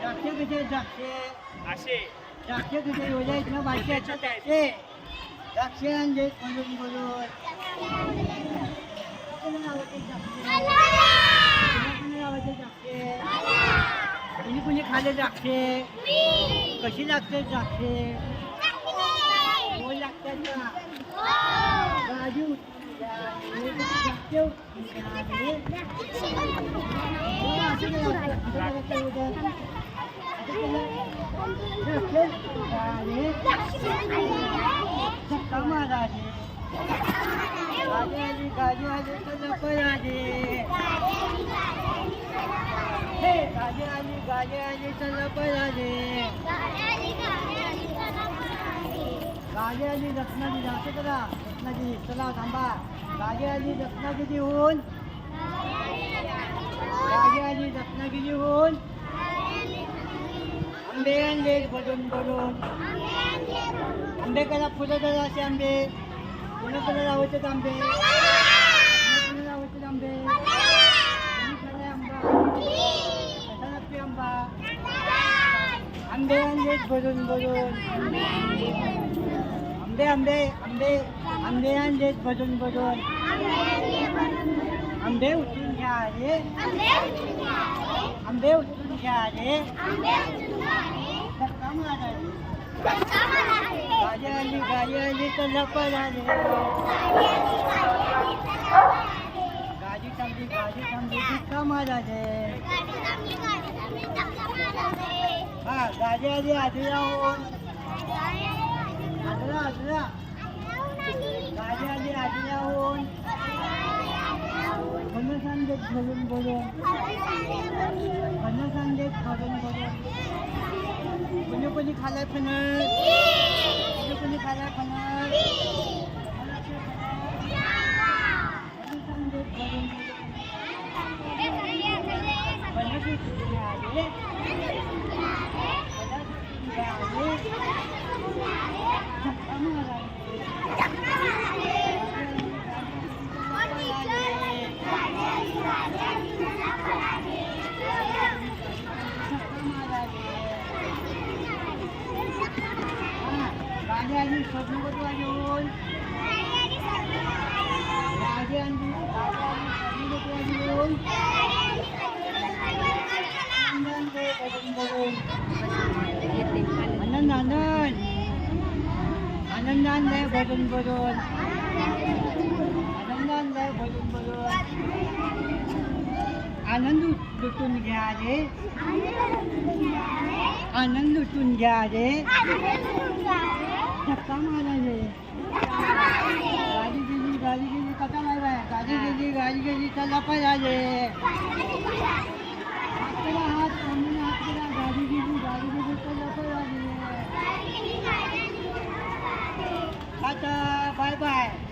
द्राक्ष कसे द्राक्ष असे. द्राक्ष कसे योजायच ना बाकी द्राक्षे द्राक्ष बोलून द्राक्षे? कुणी कुणी द्राक्षे कशी लागते द्राक्षे गोड लागतात का राजू द्राक्ष द्राक्षे. हो, असं नाही लागतं. असं नाही लागतं एवढं. असं केलं. द्राक्षे झाले. धक्का माराले. गाडी आली गाडी आली हे गाडी आली. राजे गाडी आली रत्नागिरी असं करा रत्नागिरी चला थांबा. गाडी आली रत्नागिरीहून गाडी आली रत्नागिरीहून आंबे आणले बदून बदून आंबे करा फुलं करा असे आंबे. कोणाकोणाला आवडतात आंबे कोणाकोणाला आवडतात आंबे कोणी खाल्लाय आंबा कसा लागते आंबा आंबे आणलेत भरून भरून आंबे आंबे आंबे आंबे आणलेत भजन भरून आंबे उचलून घ्या रे. आंबे उचलून घ्या रे. धक्का मारा गाडी आली गाडी आली तर लपल आले गाडी थांबली गाडी थांबली धक्का मारा હા ગાડી આજે આજે આવો આજરા આજરા ગાડી આજે આજે આવો ઘન સંદેશ ભજન બોલો ઘન સંદેશ ભજન બોલો કોને કોની ખાલા ખને કોને કોની ખાલા ખને Thank you. गाडी आणि स्वप्नपती वाजवून गाडी आणली गाडी आली आनंद आनंद आनंद आनंद आणलाय भरून भरून आनंद आणलाय आनंद लुटून घ्या रे. आनंद लुटून घ्या रे धक्का मारा रे गाडी गेली गाडी गेली कसा लावाय गाडी गेली गाडी गेली चला पण